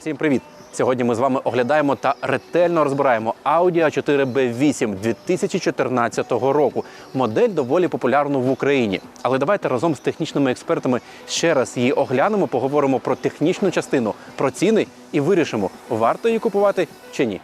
Всім привіт! Сьогодні ми з вами оглядаємо та ретельно розбираємо Audi A4 B8 2014 року. Модель доволі популярна в Україні. Але давайте разом з технічними експертами ще раз її оглянемо, поговоримо про технічну частину, про ціни і вирішимо, варто її купувати чи ні.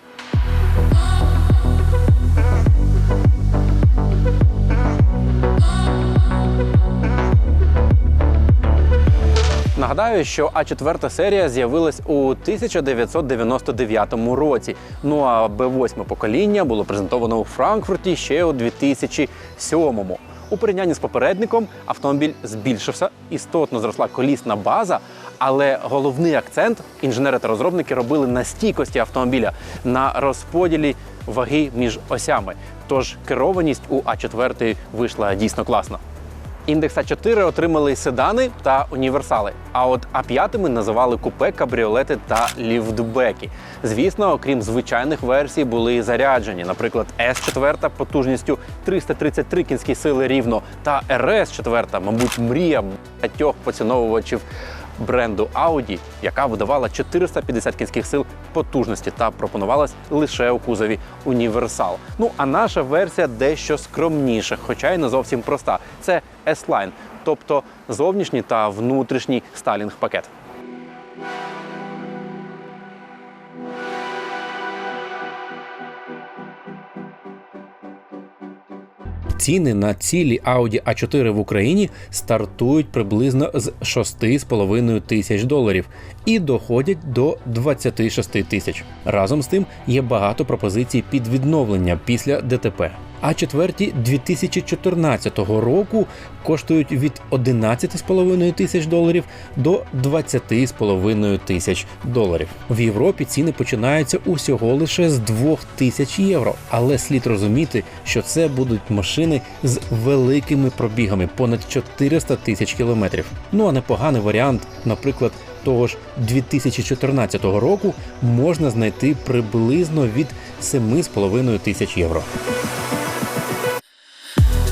Нагадаю, що А4 серія з'явилась у 1999 році. Ну а Б8 покоління було презентовано у Франкфурті ще у 2007-му. У порівнянні з попередником автомобіль збільшився, істотно зросла колісна база, але головний акцент інженери та розробники робили на стійкості автомобіля, на розподілі ваги між осями. Тож керованість у А4 вийшла дійсно класно. Індекс А4 отримали седани та універсали. А от А5 називали купе, кабріолети та ліфтбеки. Звісно, окрім звичайних версій, були і заряджені. Наприклад, С4 потужністю 333 кінські сили рівно та РС4, мабуть, мрія багатьох поціновувачів бренду Audi, яка видавала 450 кінських сил потужності та пропонувалась лише у кузові універсал. Ну а наша версія дещо скромніша, хоча й не зовсім проста. Це S-Line, тобто зовнішній та внутрішній сталінг пакет. Ціни на цілі Audi A4 в Україні стартують приблизно з 6,5 тисяч доларів і доходять до 26 тисяч. Разом з тим є багато пропозицій під відновлення після ДТП. А четверті 2014 року коштують від 11,5 тисяч доларів до 20,5 тисяч доларів. В Європі ціни починаються усього лише з 2 тисяч євро. Але слід розуміти, що це будуть машини з великими пробігами понад 400 тисяч кілометрів. Ну а непоганий варіант, наприклад. Того ж 2014 року можна знайти приблизно від 7,5 тисяч євро.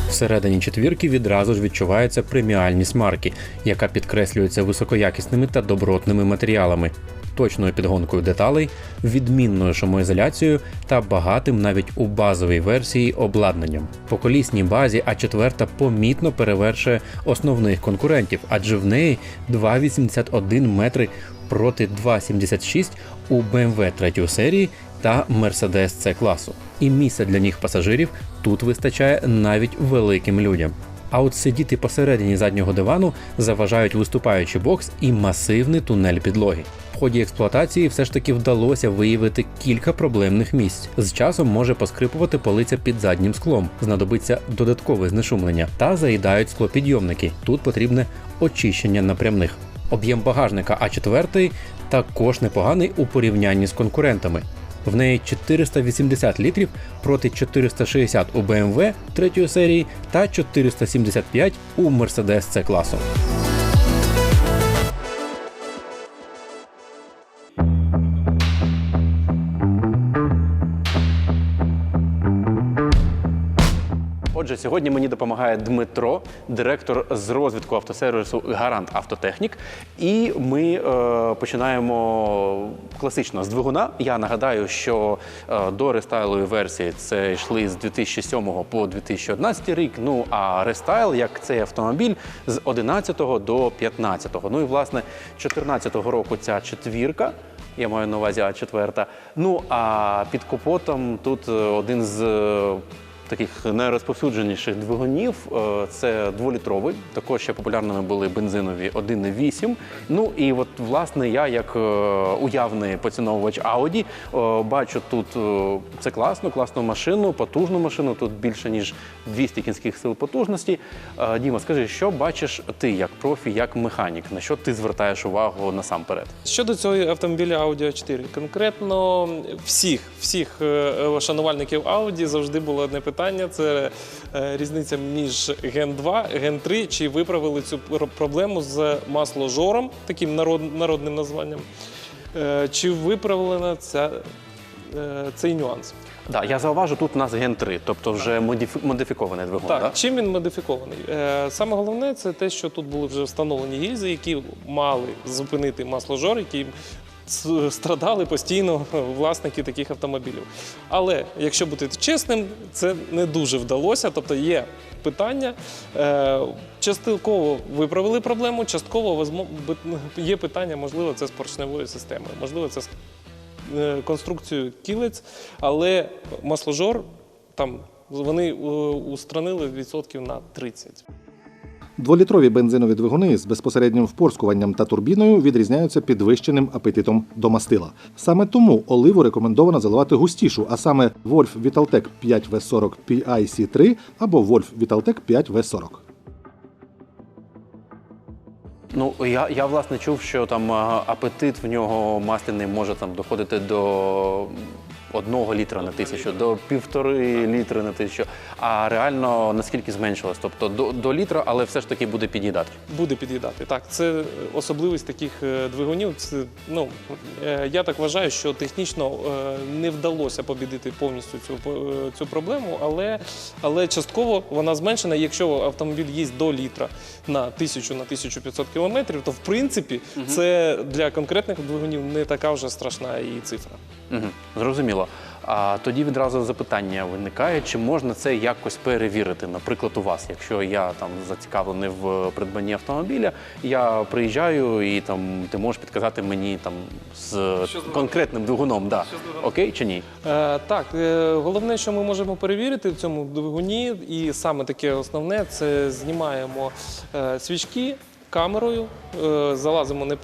Всередині четвірки відразу ж відчувається преміальність марки, яка підкреслюється високоякісними та добротними матеріалами, точною підгонкою деталей, відмінною шумоізоляцією та багатим навіть у базовій версії обладнанням. По колісній базі А4 помітно перевершує основних конкурентів, адже в неї 2,81 метри проти 2,76 у BMW 3 серії та Mercedes C класу. І місця для них пасажирів тут вистачає навіть великим людям. А от сидіти посередині заднього дивану заважають виступаючий бокс і масивний тунель підлоги. Ході експлуатації все ж таки вдалося виявити кілька проблемних місць. З часом може поскрипувати полиця під заднім склом, знадобиться додаткове знешумлення та заїдають склопідйомники. Тут потрібне очищення напрямних. Об'єм багажника А4 також непоганий у порівнянні з конкурентами. В неї 480 літрів проти 460 у BMW 3 серії та 475 у Mercedes C класу. Отже, сьогодні мені допомагає Дмитро, директор з розвитку автосервісу Гарант Автотехнік. І ми е, починаємо класично з двигуна. Я нагадаю, що е, до рестайлової версії це йшли з 2007 по 2011 рік. Ну а рестайл, як цей автомобіль, з 11 до 15. Ну і власне 2014 року ця четвірка. Я маю на увазі А4. Ну а під капотом тут е, один з е, таких найрозповсюдженіших двигунів е, це дволітровий. Також ще популярними були бензинові 1,8. Ну і от власне я, як е, уявний поціновувач Audi, е, бачу тут це класно, класну машину, потужну машину. Тут більше ніж 200 кінських сил потужності. Діма, скажи, що бачиш ти як профі, як механік? На що ти звертаєш увагу насамперед? Щодо цього автомобіля Audi A4, конкретно всіх, всіх шанувальників Audi завжди було одне питання: це е, різниця між Gen 2, Gen 3, чи виправили цю проблему з масложором, таким народним названням, е, чи виправлена ця, е, цей нюанс. Да, я зауважу, тут у нас ген 3, тобто вже модифі- модифікований двигун. Так, чим він модифікований? Саме головне це те, що тут були вже встановлені гільзи, які мали зупинити масложор, який страдали постійно власники таких автомобілів. Але якщо бути чесним, це не дуже вдалося. Тобто є питання. Е, частково виправили проблему, частково є питання, можливо, це з поршневою системою, можливо, це з е, конструкцією кілець, але масложор вони е, устранили відсотків на 30. Дволітрові бензинові двигуни з безпосереднім впорскуванням та турбіною відрізняються підвищеним апетитом до мастила. Саме тому оливу рекомендовано заливати густішу, а саме Wolf Vitaltec 5V40 PIC3 або Wolf Vitaltec 5V40. Ну я, я власне чув, що там апетит в нього масляний може там доходити до одного літра на тисячу, до півтори літри на тисячу. А реально наскільки зменшилось? Тобто до, до літра, але все ж таки буде під'їдати. Буде під'їдати. Так, це особливість таких е, двигунів. Це, ну, е, я так вважаю, що технічно е, не вдалося побідити повністю цю, цю проблему, але, але частково вона зменшена. Якщо автомобіль їсть до літра на 1000 на 1500 кілометрів, то в принципі це для конкретних двигунів не така вже страшна і цифра. Угу, зрозуміло. А тоді відразу запитання виникає, чи можна це якось перевірити? Наприклад, у вас, якщо я там зацікавлений в придбанні автомобіля, я приїжджаю і там ти можеш підказати мені там з конкретним двигуном, да. окей чи ні? Е, так, е, головне, що ми можемо перевірити в цьому двигуні, і саме таке основне це знімаємо е, свічки. Камерою е, залазимо не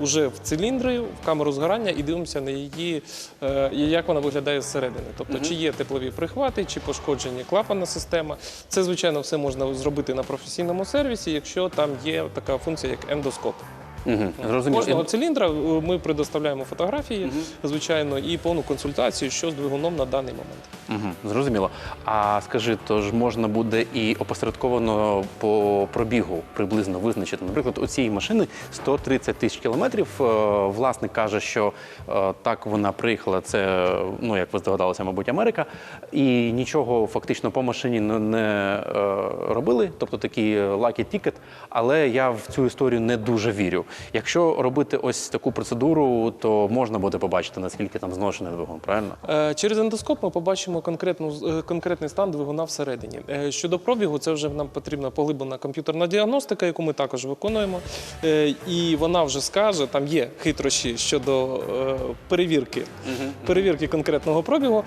вже в циліндри, в камеру згорання і дивимося на її, е, як вона виглядає зсередини. Тобто, чи є теплові прихвати, чи пошкоджені клапанна система. Це, звичайно, все можна зробити на професійному сервісі, якщо там є така функція, як ендоскоп. Угу, зрозуміло. Кожного циліндра е, ми предоставляємо фотографії, звичайно, і повну консультацію, що з двигуном на даний момент. Угу, зрозуміло. А скажи, то ж можна буде і опосередковано по пробігу приблизно визначити. Наприклад, у цієї машини 130 тисяч кілометрів. Е, Власник каже, що е, так вона приїхала. Це, ну як ви здогадалися, мабуть, Америка, і нічого фактично по машині не, робили, тобто такий lucky ticket, Але я в цю історію не дуже вірю. Якщо робити ось таку процедуру, то можна буде побачити наскільки там зношений двигун, правильно? Е, Через ендоскоп ми побачимо конкретну, е, конкретний стан двигуна всередині. Е, Щодо пробігу, це вже нам потрібна поглиблена комп'ютерна діагностика, яку ми також виконуємо. І вона вже скаже, там є хитрощі щодо перевірки, перевірки конкретного пробігу.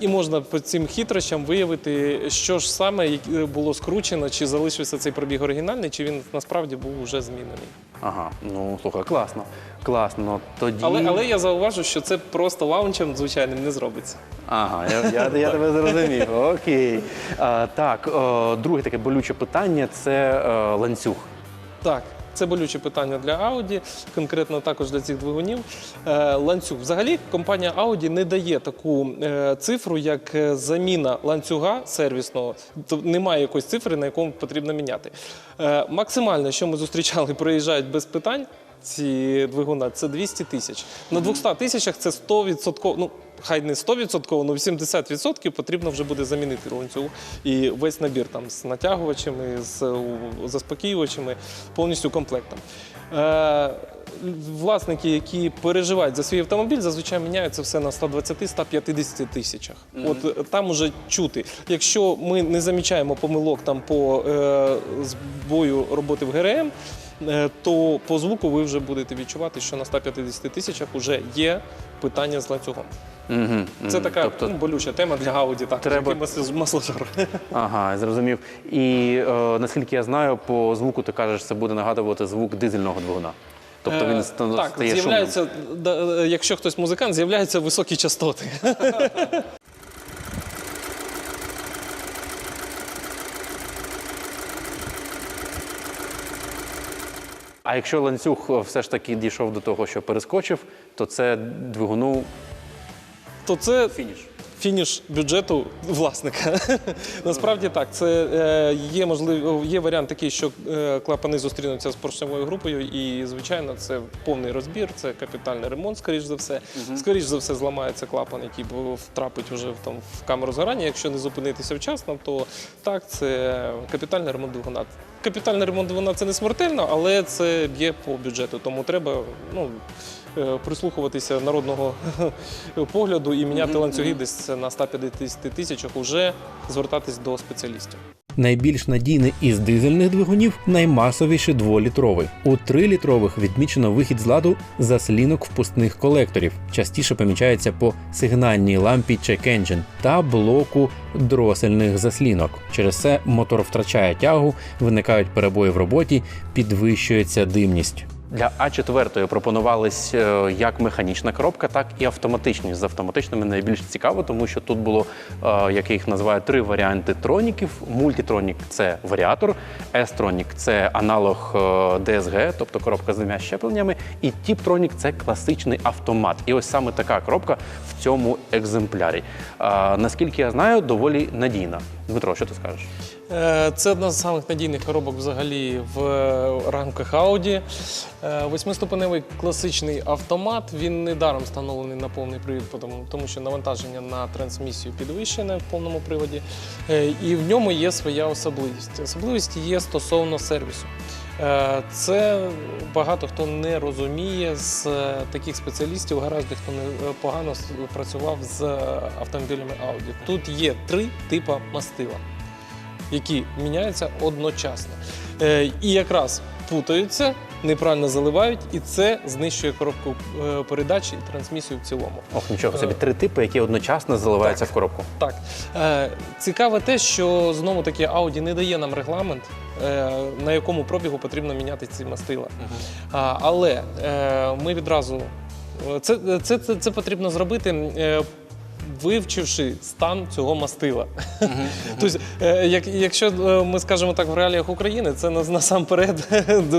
І можна по цим хитрощам виявити, що ж саме було скручено, чи залишився цей пробіг оригінальний, чи він насправді був вже змінений. Ага, ну слухай, класно. Класно. Тоді. Але, але я зауважу, що це просто лаунчем звичайним не зробиться. Ага, я, я, я тебе зрозумів. Окей. А, так, о, друге таке болюче питання це о, ланцюг. Так, це болюче питання для Audi, конкретно також для цих двигунів. Е, ланцюг. Взагалі, компанія Audi не дає таку е, цифру, як е, заміна ланцюга сервісного. Тобто немає якоїсь цифри, на якому потрібно міняти. Максимально, що ми зустрічали, проїжджають без питань. Ці двигуна це 200 тисяч. На 200 тисячах це 100%, ну хай не 100%, але 80% потрібно вже буде замінити ланцюг. І весь набір там з натягувачами, з у, заспокоювачами, повністю комплектом. Е, власники, які переживають за свій автомобіль, зазвичай міняють це все на 120-150 тисячах. От е, там уже чути. Якщо ми не замічаємо помилок там по е, збою роботи в ГРМ, е, то по звуку ви вже будете відчувати, що на 150 тисячах вже є питання з ланцюгом. Угу, Це така тобто, ну, болюча тема для Audi, так, треба- який масл- ага, зрозумів. І е, наскільки я знаю, по звуку ти кажеш, це буде нагадувати звук дизельного двигуна. Тобто він Е, так, стає шумним. з'являються, да, е, якщо хтось музикант, з'являються високі частоти. А якщо ланцюг е, все ж таки дійшов до того, що перескочив, то це двигуну То це фініш. фініш бюджету власника. Насправді так, це е, є можливо, є варіант такий, що е, клапани зустрінуться з поршневою групою, і звичайно, це повний розбір, це капітальний ремонт, скоріш за все. Скоріш за все, зламається клапан, який втрапить вже в, там в камеру згорання. Якщо не зупинитися вчасно, то так, це капітальний ремонт двигуна. Капітальний ремонт двигуна це не смертельно, але це б'є по бюджету, тому треба ну, прислухуватися народного погляду і міняти ланцюги десь на 150 тисячах, уже звертатись до спеціалістів. Найбільш надійний із дизельних двигунів наймасовіший дволітровий. У трилітрових відмічено вихід з ладу заслінок впускних колекторів. Частіше помічається по сигнальній лампі Check Engine та блоку дросельних заслінок. Через це мотор втрачає тягу, виникають перебої в роботі, підвищується димність. Для А4 пропонувались е, як механічна коробка, так і автоматичні. З автоматичними найбільш цікаво, тому що тут було, е, як я їх називаю, три варіанти троніків. Мультитронік це варіатор, S-тронік це аналог е, DSG, тобто коробка з двома щепленнями, і Тіп-тронік це класичний автомат. І ось саме така коробка в цьому екземплярі. Е, Наскільки я знаю, доволі надійна. Дмитро, що ти скажеш? Е, Це одна з самих надійних коробок взагалі в е, рамках Audi. Е, Восьмиступеневий класичний автомат. Він недаром встановлений на повний привід, тому- що навантаження на трансмісію підвищене в повному приводі. І в ньому є своя особливість. Особливість є стосовно сервісу. Це багато хто не розуміє з таких спеціалістів, гаразд, хто не погано працював з автомобілями Audi. Тут є три типи мастила які міняються одночасно. Е, і якраз путаються, неправильно заливають, і це знищує коробку е, передач і трансмісію в цілому. Ох, нічого собі, три типи, які одночасно заливаються в коробку. Так, е, цікаве те, що знову таки Audi не дає нам регламент, е, на якому пробігу потрібно міняти ці мастила. Але е, ми відразу е, це, це, це, це потрібно зробити. Вивчивши стан цього мастила. Тобто, е, як, якщо е, ми скажемо так в реаліях України, це нас- насамперед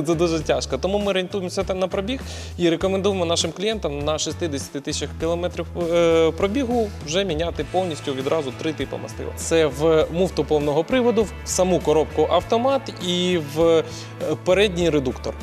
дуже тяжко. Тому ми орієнтуємося на пробіг і рекомендуємо нашим клієнтам на 60 тисячах кілометрів е, пробігу вже міняти повністю відразу три типи мастила. Це в муфту повного приводу, в саму коробку автомат і в передній редуктор.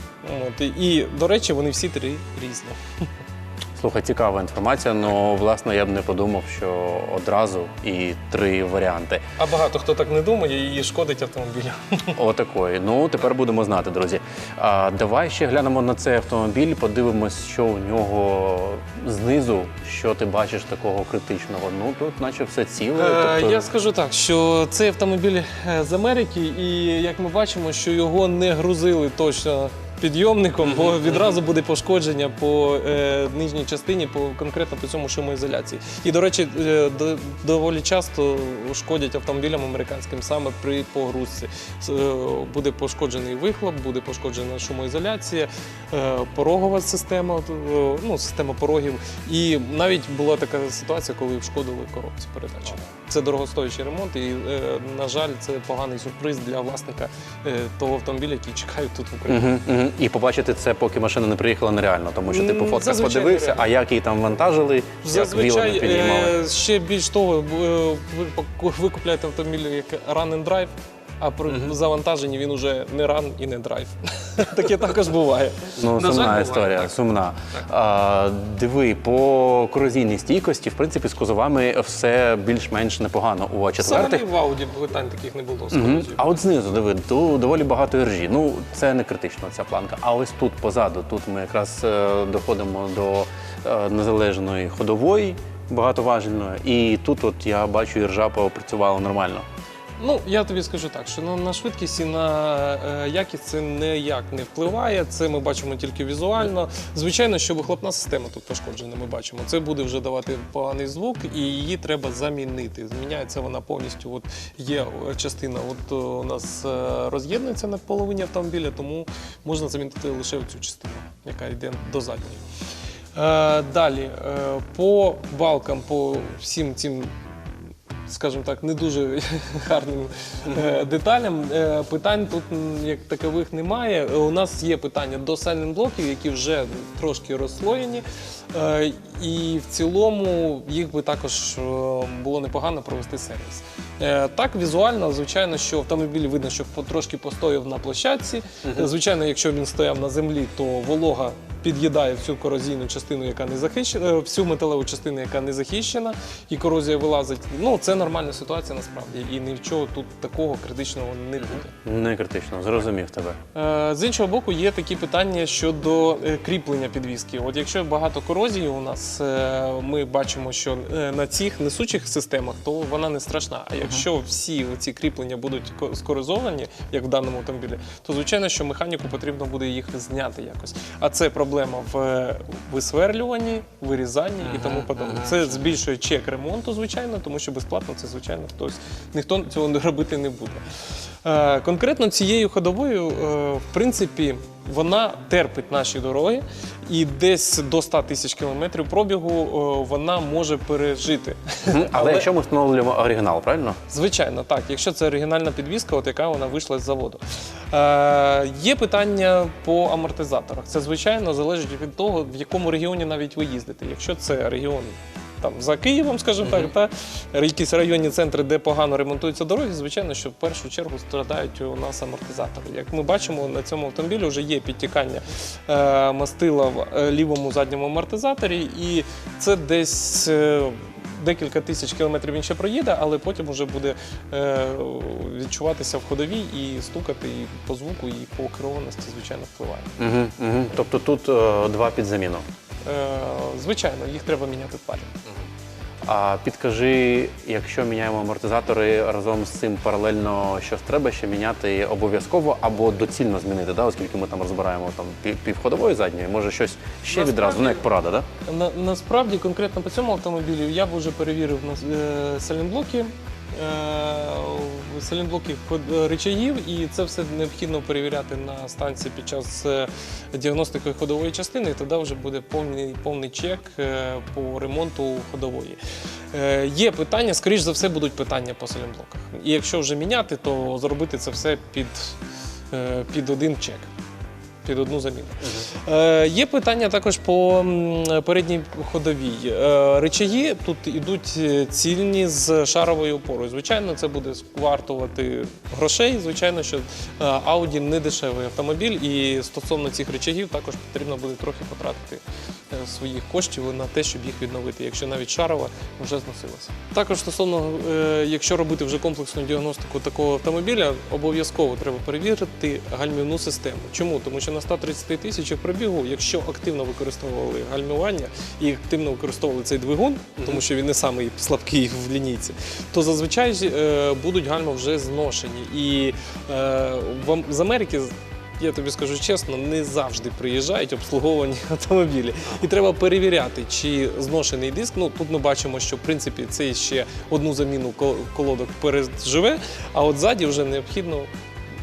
От, і, до речі, вони всі три різні. Слухай, цікава інформація, але власне я б не подумав, що одразу і три варіанти. А багато хто так не думає і шкодить автомобілю. Отакої. Ну тепер будемо знати, друзі. А, давай ще глянемо на цей автомобіль, подивимось, що у нього знизу, що ти бачиш такого критичного. Ну тут, наче все ціле. Е, Тобто... Я скажу так, що цей автомобіль е, з Америки, і як ми бачимо, що його не грузили точно підйомником, бо відразу буде пошкодження по е, нижній частині, по конкретно по цьому шумоізоляції. І, до речі, е, до- доволі часто шкодять автомобілям американським саме при погрузці. С- е, Буде пошкоджений вихлоп, буде пошкоджена шумоізоляція, е, порогова система, от, е, ну, система порогів. І навіть була така ситуація, коли вшкодили коробці передачі. Це дорогостоячий ремонт, і, е, на жаль, це поганий сюрприз для власника е, того автомобіля, який чекають тут в Україні. Угу, угу. І побачити це, поки машина не приїхала, нереально, тому що ти по М, фотках зазвичай подивився, нереально. а як її там вантажили, як Зазвичай вілами підіймали. е, ще більш того, б- е, ви, пок- ви купляєте автомобіль як run and drive, а при завантаженні він уже не run і не драйв. Таке також буває. Ну, На жаль, сумна буває, історія, так. сумна. А, диви, по корозійній стійкості, в принципі, з кузовами все більш-менш непогано у Взагалі А4. в Ауді питань таких не було. Мгм. А от знизу, диви, ту доволі багато іржі. Ну, це не критично, ця планка. А ось тут позаду, тут ми якраз е, доходимо до е, незалежної ходової, багатоважельної. І тут от я бачу, іржа попрацювала нормально. Ну, я тобі скажу так, що на, на швидкість і на е, якість це ніяк не впливає. Це ми бачимо тільки візуально. Звичайно, що вихлопна система тут пошкоджена, ми бачимо. Це буде вже давати поганий звук, і її треба замінити. Зміняється вона повністю. От є е, частина, от е, у нас роз'єднується на половині автомобіля, тому можна замінити лише цю частину, яка йде до задньої. Далі, по балкам, по всім цим скажімо так, не дуже гарним е, деталям. Е, питань тут як такових немає. У нас є питання до сайлент-блоків, які вже трошки розслоєні. Е, І в цілому їх би також було непогано провести сервіс. Е, Так, візуально, звичайно, що автомобіль видно, що потрошки постояв на площадці. Звичайно, якщо він стояв на землі, то волога під'їдає всю корозійну частину, яка не захищена, е, всю металеву частину, яка не захищена, і корозія вилазить. Ну це нормальна ситуація насправді, і нічого тут такого критичного не буде. Не критично, зрозумів тебе. Е, З іншого боку, є такі питання щодо кріплення підвіски. От якщо багато корозії у нас, ми бачимо, що на цих несучих системах, то вона не страшна. А якщо всі ці кріплення будуть ко- скоризовані, як в даному автомобілі, то звичайно, що механіку потрібно буде їх зняти якось. А це проблема в висверлюванні, вирізанні і тому подобне. Це збільшує чек ремонту, звичайно, тому що безплатно це звичайно хтось ніхто цього робити не буде. Е, Конкретно цією ходовою, е, в принципі, вона терпить наші дороги, і десь до 100 тисяч кілометрів пробігу е, вона може пережити. Але, якщо ми встановлюємо оригінал, правильно? Звичайно, так. Якщо це оригінальна підвізка, от яка вона вийшла з заводу. Е, є питання по амортизаторах. Це звичайно залежить від того, в якому регіоні навіть ви їздите. Якщо це регіон. Там за Києвом, скажімо так, та якісь районні центри, де погано ремонтуються дороги, звичайно, що в першу чергу страдають у нас амортизатори. Як ми бачимо, на цьому автомобілі вже є підтікання е, мастила в е, лівому задньому амортизаторі, і це десь е, декілька тисяч кілометрів він ще проїде, але потім вже буде е, відчуватися в ходовій і стукати і по звуку, і по керованості, звичайно, впливає. Угу, угу. Тобто тут е, два під заміну. Е, звичайно, їх треба міняти в парі. А підкажи, якщо міняємо амортизатори разом з цим паралельно, щось треба ще міняти обов'язково або доцільно змінити, да? оскільки ми там розбираємо там пів- півходової задньої, може щось ще Насправді- відразу, ну як порада, да? На, насправді, конкретно по цьому автомобілю я б вже перевірив на е, салінблоки. Е, салінблоки ход- речагів, і це все необхідно перевіряти на станції під час е, діагностики ходової частини. І тоді вже буде повний, повний чек е, по ремонту ходової. Е, Є питання, скоріш за все, будуть питання по салінблоках. І якщо вже міняти, то зробити це все під, е, під один чек. Під одну заміну. Е, є питання також по передній ходовій. Е, речаги тут ідуть е, цільні з шаровою опорою. Звичайно, це буде вартувати грошей. Звичайно, що е, Audi не дешевий автомобіль, і стосовно цих речагів також потрібно буде трохи потратити е, своїх коштів на те, щоб їх відновити, якщо навіть шарова вже зносилася. Також стосовно, якщо робити вже комплексну діагностику такого автомобіля, обов'язково треба перевірити гальмівну систему. Чому? Тому що на 130 тисячах пробігу, якщо активно використовували гальмування і активно використовували цей двигун, тому що він не самий слабкий в лінійці, то зазвичай е, будуть гальма вже зношені. І е, вам з Америки. Я тобі скажу чесно, не завжди приїжджають обслуговані автомобілі. І треба перевіряти, чи зношений диск. Ну тут ми бачимо, що в принципі це ще одну заміну кол- колодок переживе, а от ззаді вже необхідно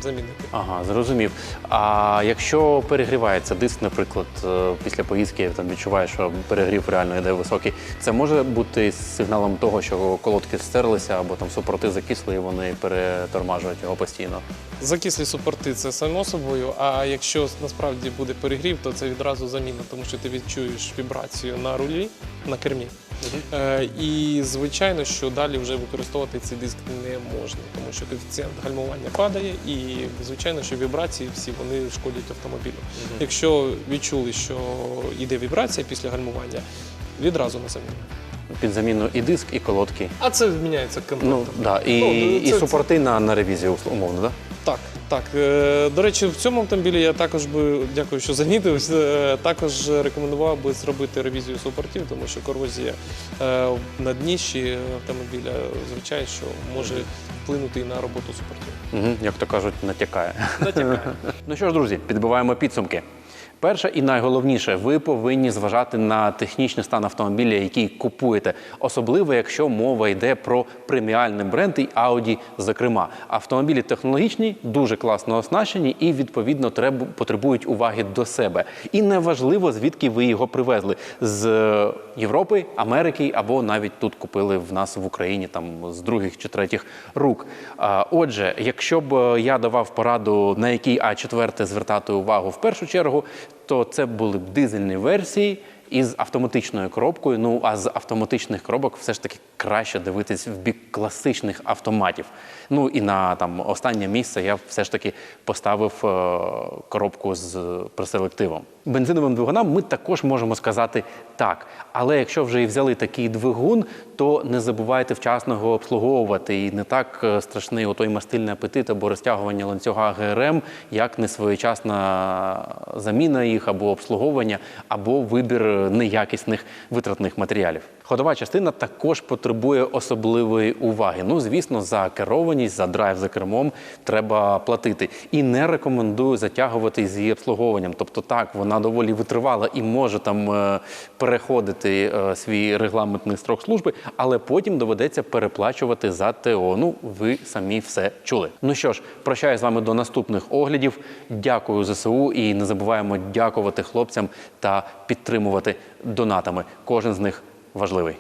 замінити. Ага, зрозумів. А якщо перегрівається диск, наприклад, е, після поїздки там відчуваєш, що перегрів реально йде високий, це може бути сигналом того, що колодки стерлися або там супроти закисли і вони перетормажують його постійно. Закислі супорти це само собою. А якщо насправді буде перегрів, то це відразу заміна, тому що ти відчуєш вібрацію на рулі, на кермі. Е, і звичайно, що далі вже використовувати цей диск не можна, тому що коефіцієнт гальмування падає, і звичайно, що вібрації всі вони шкодять автомобілю. Якщо відчули, що йде вібрація після гальмування, відразу на заміну. Під заміну і диск, і колодки. А це зміняється контрактом. Ну да, і, Ну, і це- супорти на, на ревізію умовно, да? Так, так. Е, До речі, в цьому автомобілі я також би дякую, що замітив. е, Також рекомендував би зробити ревізію супортів, тому що корозія е, на дніщі автомобіля, звичайно, що може вплинути і на роботу супортів. Угу, як то кажуть, натякає. Натякає. Ну що ж, друзі, підбиваємо підсумки. Перше і найголовніше, ви повинні зважати на технічний стан автомобіля, який купуєте, особливо якщо мова йде про преміальний бренд і Audi, зокрема. Автомобілі технологічні, дуже класно оснащені і відповідно требу- потребують уваги до себе. І неважливо, звідки ви його привезли з е, Європи, Америки або навіть тут купили в нас в Україні, там з других чи третіх рук. Отже, якщо б е, я давав пораду, на який А4 звертати увагу в першу чергу, то це були б дизельні версії із автоматичною коробкою. Ну а з автоматичних коробок все ж таки краще дивитись в бік класичних автоматів. Ну і на там останнє місце я все ж таки поставив е, коробку з преселективом. Бензиновим двигунам ми також можемо сказати так. Але якщо вже і взяли такий двигун, то не забувайте вчасно його обслуговувати. І не так е, страшний отой мастильний апетит або розтягування ланцюга ГРМ, як несвоєчасна заміна їх або обслуговування, або вибір неякісних витратних матеріалів. Ходова частина також потребує особливої уваги. Ну, звісно, за керованість, за драйв за кермом треба платити. І не рекомендую затягувати з її обслуговуванням. Тобто, так, вона доволі витривала і може там е, переходити е, свій регламентний строк служби, але потім доведеться переплачувати за ТО. Ну, ви самі все чули. Ну що ж, прощаю з вами до наступних оглядів. Дякую ЗСУ і не забуваємо дякувати хлопцям та підтримувати донатами. Кожен з них важливий.